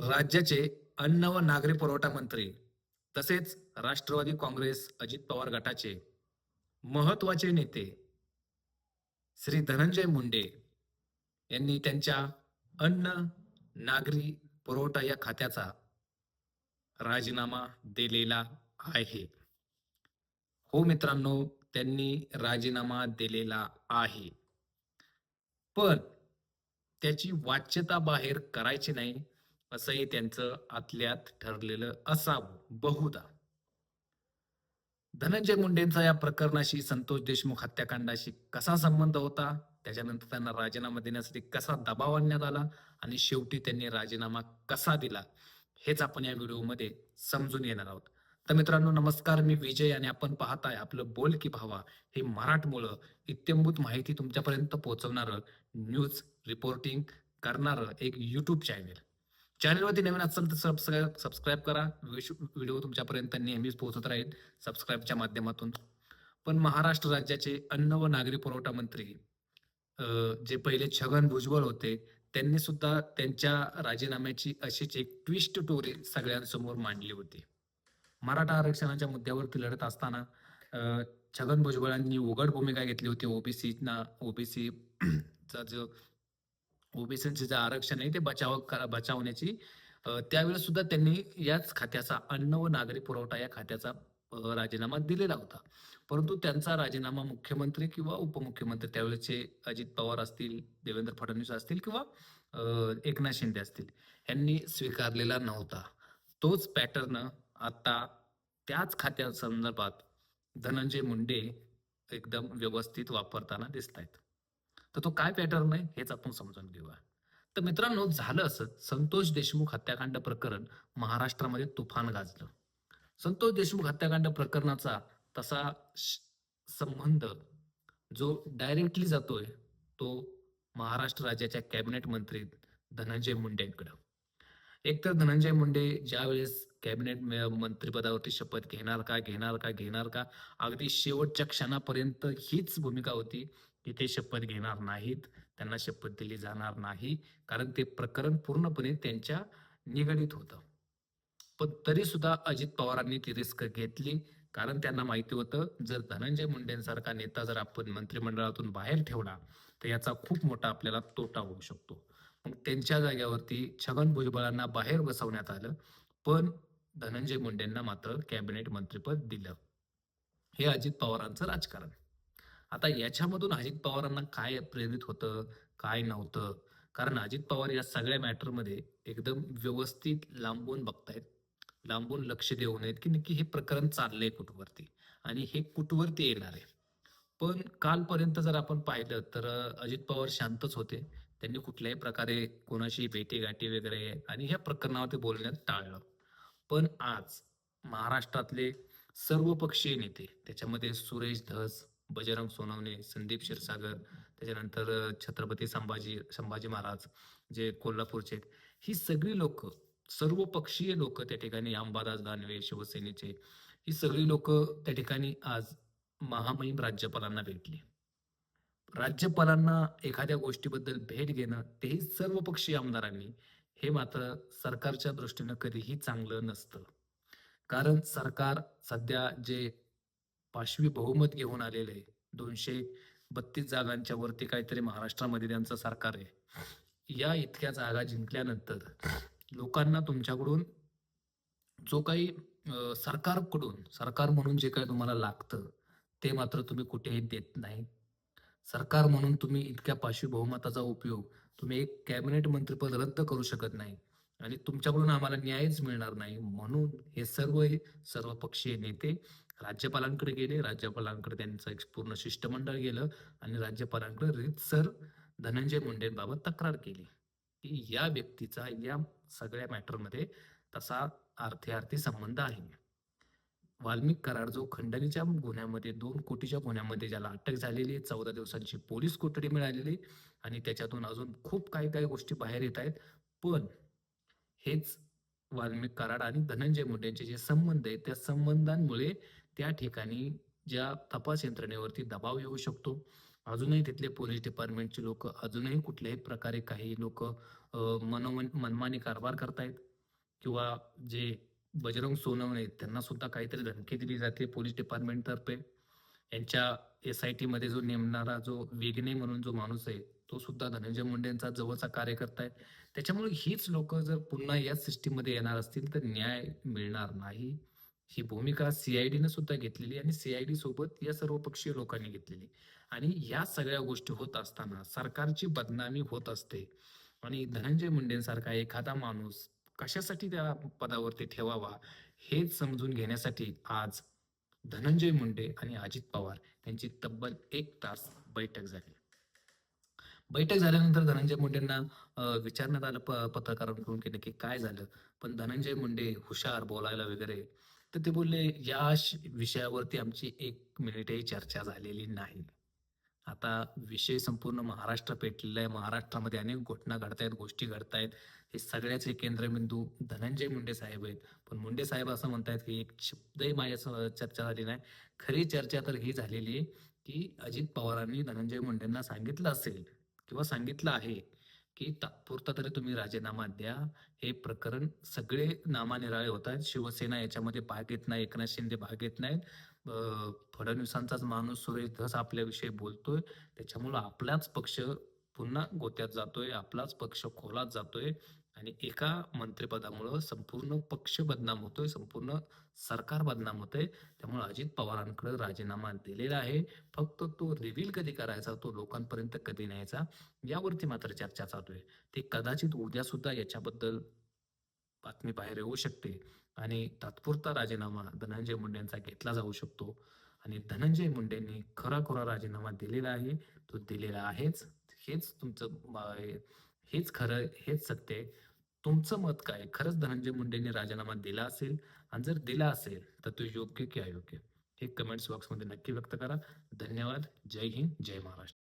राज्याचे अन्न व नागरी पुरवठा मंत्री तसेच राष्ट्रवादी काँग्रेस अजित पवार गटाचे महत्त्वाचे नेते श्री धनंजय मुंडे यांनी त्यांच्या अन्न नागरी पुरवठा या खात्याचा राजीनामा दिलेला आहे. हो मित्रांनो त्यांनी राजीनामा दिलेला आहे. पण त्याची वाच्यता बाहेर करायची नाही असंही त्यांचं आतल्यात ठरलेलं असावं. बहुधा. धनंजय मुंडेंचा या प्रकरणाशी संतोष देशमुख हत्याकांडाशी कसा संबंध होता? त्याच्यानंतर त्यांना राजीनामा देण्यासाठी कसा दबाव आणण्यात आला? आणि शेवटी त्यांनी राजीनामा कसा दिला? हेच आपण या व्हिडिओमध्ये समजून येणार आहोत. तर मित्रांनो नमस्कार. मी विजय आणि आपण पाहताय आपलं बोल की भावा हे मराठमोळं इत्यंभूत माहिती तुमच्यापर्यंत पोहोचवणारं न्यूज रिपोर्टिंग करणारं एक युट्यूब चॅनेल चॅनलवरती नवीन असाल तर सबस्क्राईब सबस्क्राईब करा. व्हिडिओ तुमच्यापर्यंत नेहमीच पोहोचत राहील सबस्क्राईबच्या माध्यमातून. पण महाराष्ट्र राज्याचे अन्न व नागरी पुरवठा मंत्री जे पहिले छगन भुजबळ होते त्यांनी सुद्धा त्यांच्या राजीनाम्याची अशीच एक ट्विस्ट टोरी सगळ्यांसमोर मांडली होती. मराठा आरक्षणाच्या मुद्द्यावरती लढत असताना छगन भुजबळांनी उघड भूमिका घेतली होती. ओबीसीना ओबीसी चा जो ओबीसीचे जे आरक्षण आहे ते बचाव करा- बचावण्याची त्यावेळेस सुद्धा त्यांनी याच खात्याचा अन्न व नागरी पुरवठा या खात्याचा राजीनामा दिलेला होता. परंतु त्यांचा राजीनामा मुख्यमंत्री किंवा उपमुख्यमंत्री त्यावेळेचे अजित पवार असतील देवेंद्र फडणवीस असतील किंवा एकनाथ शिंदे असतील यांनी स्वीकारलेला नव्हता. तोच पॅटर्न आता त्याच खात्या संदर्भात धनंजय मुंडे एकदम व्यवस्थित वापरताना दिसत आहेत तर तो काय पॅटर्न आहे हेच आपण समजून घेऊया. तर मित्रांनो झालं असं. संतोष देशमुख हत्याकांड प्रकरण महाराष्ट्रामध्ये तुफान गाजलं. संतोष देशमुख हत्याकांड प्रकरणाचा तसा संबंध जो डायरेक्टली जातोय तो महाराष्ट्र राज्याच्या कॅबिनेट मंत्री धनंजय मुंडेंकडं एकतर धनंजय मुंडे ज्यावेळेस कॅबिनेट मंत्रीपदावरती मंत्रिपदावरती शपथ घेणार का घेणार का घेणार का अगदी शेवटच्या क्षणापर्यंत हीच भूमिका होती. तिथे शपथ घेणार नाहीत त्यांना शपथ दिली जाणार नाही. कारण ते प्रकरण पूर्णपणे त्यांच्या निगडीत होतं. पण तरी सुद्धा अजित पवारांनी ती रिस्क घेतली. कारण त्यांना माहिती होतं जर धनंजय मुंडेंसारखा नेता जर आपण मंत्रिमंडळातून बाहेर ठेवला तर याचा खूप मोठा आपल्याला तोटा होऊ शकतो. मग त्यांच्या जागेवरती छगन भुजबळांना बाहेर बसवण्यात आलं पण धनंजय मुंडेंना मात्र कॅबिनेट मंत्रिपद दिलं. हे अजित पवारांचं राजकारण. आता याच्यामधून अजित पवारांना काय प्रेरित होतं काय नव्हतं? कारण अजित पवार या सगळ्या मॅटरमध्ये एकदम व्यवस्थित लांबून बघतायत. लांबून लक्ष देऊन आहेत की नक्की हे प्रकरण चाललंय कुठवरती आणि हे कुठवरती येणार आहे. पण कालपर्यंत जर आपण पाहिलं तर अजित पवार शांतच होते. त्यांनी कुठल्याही प्रकारे कोणाशी भेटीगाठी वगैरे आणि ह्या प्रकरणावरती बोलण्यात टाळलं. पण आज महाराष्ट्रातले सर्व पक्षीय नेते त्याच्यामध्ये सुरेश धस बजरंग सोनवणे संदीप क्षीरसागर त्याच्यानंतर छत्रपती संभाजी संभाजी महाराज जे कोल्हापूरचे आहेत ही सगळी लोक सर्व पक्षीय लोक त्या ठिकाणी अंबादास दानवे शिवसेनेचे ही सगळी लोक त्या ठिकाणी आज महामहिम राज्यपालांना भेटली. राज्यपालांना एखाद्या गोष्टीबद्दल भेट घेणं तेही सर्व पक्षीय आमदारांनी हे मात्र सरकारच्या दृष्टीनं कधीही चांगलं नसतं. कारण सरकार सध्या जे पाशवी बहुमत घेऊन आलेलं आहे. दोनशे बत्तीस जागांच्या वरती काहीतरी महाराष्ट्रामध्ये त्यांचं सरकार आहे. या इतक्या जागा जिंकल्यानंतर लोकांना तुमच्याकडून जो काही सरकारकडून सरकार म्हणून जे काही तुम्हाला लागतं ते मात्र तुम्ही कुठेही देत नाही. सरकार म्हणून तुम्ही इतक्या पाशवी बहुमताचा उपयोग तुम्ही एक कॅबिनेट मंत्रिपद रद्द करू शकत नाही आणि तुमच्याकडून आम्हाला न्यायच मिळणार नाही. म्हणून हे सर्व सर्व पक्षीय नेते राज्यपालांकडे गेले. राज्यपालांकडे त्यांचं एक पूर्ण शिष्टमंडळ गेलं आणि राज्यपालांकडे रीतसर धनंजय मुंडेंबाबत तक्रार केली. की या व्यक्तीचा या सगळ्या मॅटरमध्ये तसा अर्थी संबंध आहे. वाल्मिक कराड जो खंडणीच्या गुन्ह्यामध्ये दोन कोटीच्या गुन्ह्यामध्ये ज्याला अटक झालेली आहे चौदा दिवसांची पोलीस कोठडी मिळालेली आणि त्याच्यातून अजून खूप काही काही गोष्टी बाहेर येत आहेत. पण हेच वाल्मिक कराड आणि धनंजय मुंडेंचे जे संबंध आहेत त्या संबंधांमुळे त्या ठिकाणी ज्या तपास यंत्रणेवरती दबाव येऊ शकतो. अजूनही तिथले पोलीस डिपार्टमेंटचे लोक अजूनही कुठल्याही प्रकारे काही लोक मनोमन मनमानी कारभार करतायत किंवा जे बजरंग सोनवणे त्यांना सुद्धा काहीतरी धमकी दिली जाते पोलीस डिपार्टमेंटतर्फे. यांच्या एस आय टी मध्ये जो नेमणारा जो वेगने म्हणून जो माणूस आहे तो सुद्धा धनंजय मुंडेंचा जवळचा कार्यकर्ता आहे. त्याच्यामुळे हीच लोक जर पुन्हा याच सिस्टीममध्ये येणार असतील तर न्याय मिळणार नाही. ही भूमिका सीआयडीनं सुद्धा घेतलेली आणि सीआयडी सोबत या सर्वपक्षीय लोकांनी घेतलेली आणि या सगळ्या गोष्टी होत असताना सरकारची बदनामी होत असते. आणि धनंजय मुंडेंसारखा एखादा माणूस कशासाठी त्या पदावरती ठेवावा हेच समजून घेण्यासाठी आज धनंजय मुंडे आणि अजित पवार यांची तब्बल एक तास बैठक झाली. बैठक झाल्यानंतर धनंजय मुंडेंना विचारण्यात आलं प- पत्रकारांकडून की नक्की काय झालं? पण धनंजय मुंडे हुशार बोलायला वगैरे तर ते बोलले या श- विषयावरती आमची एक मिनिटही चर्चा झालेली नाही. आता विषय संपूर्ण महाराष्ट्र पेटलेला आहे महाराष्ट्रामध्ये अनेक घटना घडतायत गोष्टी घडतायत. हे सगळ्याचे केंद्रबिंदू धनंजय मुंडे साहेब आहेत. पण मुंडे साहेब असं म्हणतायत की एक शब्दही माझ्या चर्चा झाली नाही. खरी चर्चा तर ही झालेली आहे की अजित पवारांनी धनंजय मुंडेंना सांगितलं असेल किंवा सांगितलं आहे की तात्पुरता तरी तुम्ही राजीनामा द्या. हे प्रकरण सगळे नामानिराळे होत आहेत. शिवसेना याच्यामध्ये भाग घेत नाही एकनाथ शिंदे भाग घेत नाहीत. फडणवीसांचाच माणूस सुरेश धस आपल्याविषयी बोलतोय. त्याच्यामुळं आपलाच पक्ष पुन्हा गोत्यात जातोय आपलाच पक्ष खोलात जातोय. आणि एका मंत्रिपदामुळं संपूर्ण पक्ष बदनाम होतोय संपूर्ण सरकार बदनाम होतंय. त्यामुळे अजित पवारांकडे राजीनामा दिलेला आहे. फक्त तो रिव्हील कधी करायचा तो लोकांपर्यंत कधी न्यायचा यावरती मात्र चर्चा चालू आहे. ते कदाचित उद्या सुद्धा याच्याबद्दल बातमी बाहेर येऊ शकते. आणि तात्पुरता राजीनामा धनंजय मुंडेंचा घेतला जाऊ शकतो. आणि धनंजय मुंडेंनी खरा खरा राजीनामा दिलेला आहे तो दिलेला आहेच. हेच तुमचं हेच खरं हेच सत्य आहे. तुमचं मत काय? खरंच धनंजय मुंडेंनी राजीनामा दिला असेल आणि जर दिला असेल तर तो योग्य की अयोग्य? हे कमेंट्स बॉक्समध्ये नक्की व्यक्त करा. धन्यवाद. जय हिंद. जय महाराष्ट्र.